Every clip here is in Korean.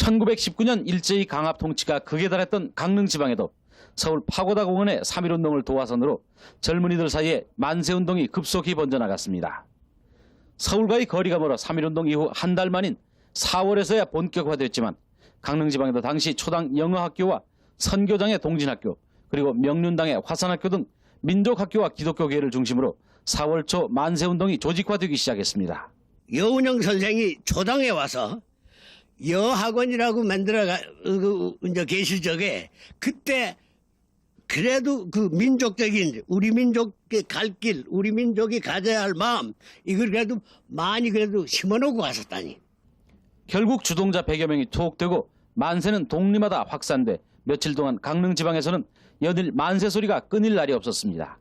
1919년 일제히 강압 통치가 극에 달했던 강릉 지방에도 서울 파고다 공원의 3.1운동을 도화선으로 젊은이들 사이에 만세운동이 급속히 번져나갔습니다. 서울과의 거리가 멀어 3.1운동 이후 한 달 만인 4월에서야 본격화됐지만 강릉 지방에도 당시 초당 영어학교와 선교장의 동진학교 그리고 명륜당의 화산학교 등 민족학교와 기독교계를 중심으로 4월 초 만세운동이 조직화되기 시작했습니다. 여운영 선생이 초당에 와서 여학원이라고 만들어가 그, 이제 계실 적에 그때 그래도 그 민족적인 우리 민족의 갈 길, 우리 민족이 가져야 할 마음 이걸 그래도 많이 그래도 심어놓고 왔었다니. 결국 주동자 100여 명이 투옥되고 만세는 동리마다 확산돼 며칠 동안 강릉 지방에서는 연일 만세 소리가 끊일 날이 없었습니다.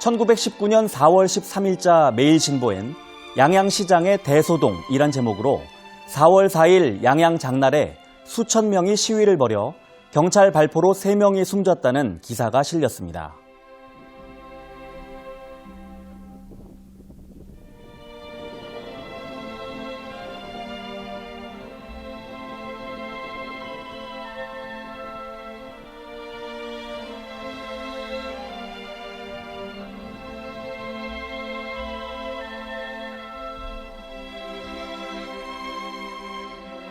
(1919년 4월 13일자 매일신보엔 양양시장의 대소동이란 제목으로 4월 4일 양양 장날에 수천 명이 시위를 벌여 경찰 발포로 3명이 숨졌다는 기사가 실렸습니다.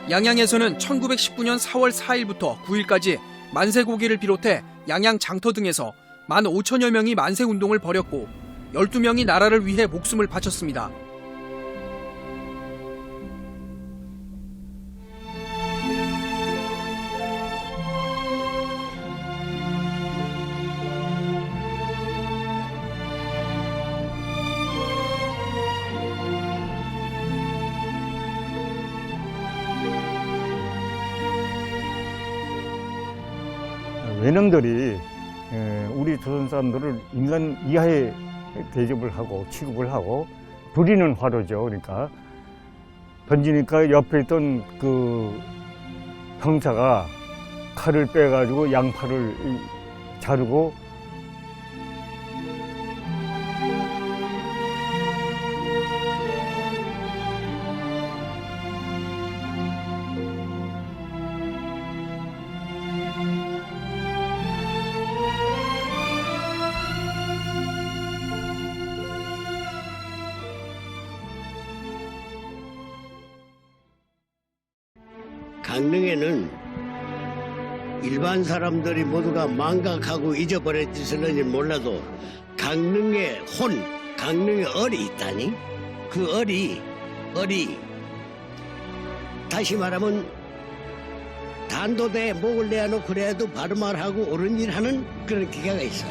양양에서는 1919년 4월 4일부터 9일까지 만세 고기를 비롯해 양양 장터 등에서 1만 5천여 명이 만세 운동을 벌였고 12명이 나라를 위해 목숨을 바쳤습니다. 외놈들이 에, 우리 조선 사람들을 인간 이하의 대접을 하고 취급을 하고 부리는 화로죠. 그러니까 던지니까 옆에 있던 그 병사가 칼을 빼가지고 양팔을 이, 자르고 강릉에는 일반 사람들이 모두가 망각하고 잊어버렸을지 몰라도 강릉의 혼, 강릉의 얼이 있다니 그 얼이 얼이 다시 말하면 단도대에 목을 내어놓고 그래도 바로 말하고 옳은 일 하는 그런 기가가 있어.